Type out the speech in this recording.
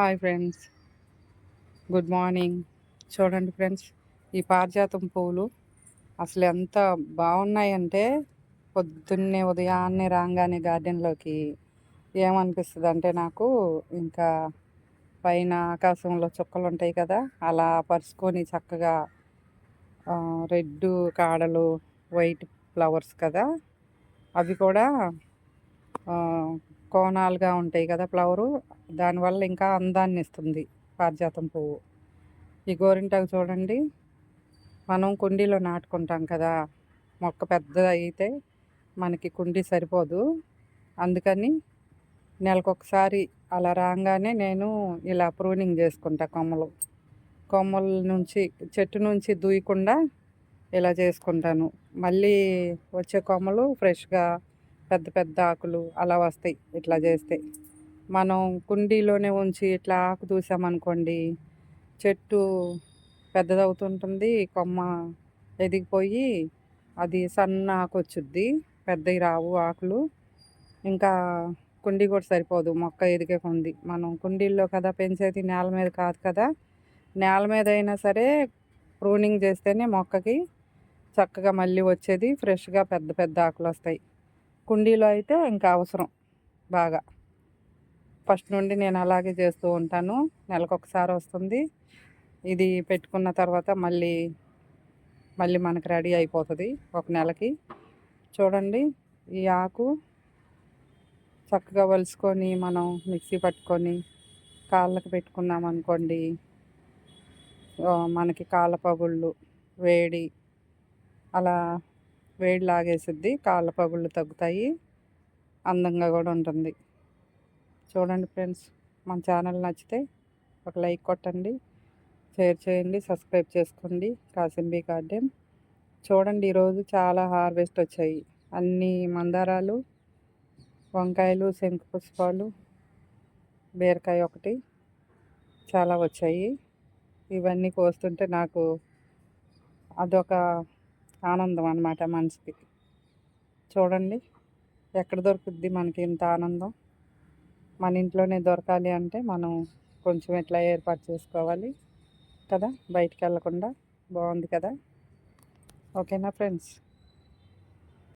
Hi friends good morning చూడండి friends ఈ పారిజాతం పువ్వులు అసలు ఎంత బాగున్నాయంటే పొద్దున్నే ఉదయాన్నే రాగానే గార్డెన్లోకి ఏమనిపిస్తుంది అంటే నాకు ఇంకా పైన ఆకాశంలో చుక్కలు ఉంటాయి కదా అలా పరుచుకొని చక్కగా రెడ్ కాడలు వైట్ ఫ్లవర్స్ కదా అవి కూడా కోణాలుగా ఉంటాయి కదా ఫ్లవరు దానివల్ల ఇంకా అందాన్ని ఇస్తుంది పారిజాతం పువ్వు. ఈ గోరింటాకు చూడండి మనం కుండీలో నాటుకుంటాం కదా మొక్క పెద్ద అయితే మనకి కుండీ సరిపోదు. అందుకని నెలకొకసారి అలా రాగానే నేను ఇలా ప్రూనింగ్ చేసుకుంటా కొమ్మలు. కొమ్మల నుంచి చెట్టు నుంచి దూయకుండా ఇలా చేసుకుంటాను. మళ్ళీ వచ్చే కొమ్మలు ఫ్రెష్గా పెద్ద పెద్ద ఆకులు అలా వస్తాయి ఇట్లా చేస్తే. మనం కుండీలోనే ఉంచి ఇట్లా ఆకు చూసామనుకోండి చెట్టు పెద్దదవుతుంటుంది కొమ్మ ఎదిగిపోయి అది సన్న ఆకు వచ్చుద్ది పెద్దవి రావు ఆకులు. ఇంకా కుండీ కూడా సరిపోదు మొక్క ఎదిగే కొంది మనం కుండీల్లో కదా పెంచేది నేల మీద కాదు కదా. నేల మీద అయినా సరే ప్రూనింగ్ చేస్తేనే మొక్కకి చక్కగా మళ్ళీ వచ్చేది ఫ్రెష్గా పెద్ద పెద్ద ఆకులు వస్తాయి. కుండీలో అయితే ఇంకా అవసరం బాగా. ఫస్ట్ నుండి నేను అలాగే చేస్తూ ఉంటాను. నెలకొకసారి వస్తుంది. ఇది పెట్టుకున్న తర్వాత మళ్ళీ మళ్ళీ మనకు రెడీ అయిపోతుంది ఒక నెలకి. చూడండి ఈ ఆకు చక్కగా వలుసుకొని మనం మిక్సీ పట్టుకొని కాళ్ళకి పెట్టుకున్నాం అనుకోండి మనకి కాళ్ళ పగుళ్ళు వేడి అలా వేడి లాగేసిద్ది కాళ్ళ పగుళ్ళు తగ్గుతాయి అందంగా కూడా ఉంటుంది. చూడండి ఫ్రెండ్స్ మన ఛానల్ నచ్చితే ఒక లైక్ కొట్టండి షేర్ చేయండి సబ్స్క్రైబ్ చేసుకోండి. కాసింబీ గార్డెన్. చూడండి ఈరోజు చాలా హార్వెస్ట్ వచ్చాయి. అన్ని మందారాలు వంకాయలు శంకు పుష్పాలు బీరకాయ ఒకటి చాలా వచ్చాయి. ఇవన్నీ కోస్తుంటే నాకు అదొక ఆనందం అనమాట మనసుకి. చూడండి ఎక్కడ దొరుకుద్ది మనకి ఇంత ఆనందం? మన ఇంట్లోనే దొరకాలి అంటే మనం కొంచెం ఎట్లా ఏర్పాటు చేసుకోవాలి కదా? బయటికి వెళ్ళకుండా. బాగుంది కదా? ఓకేనా ఫ్రెండ్స్?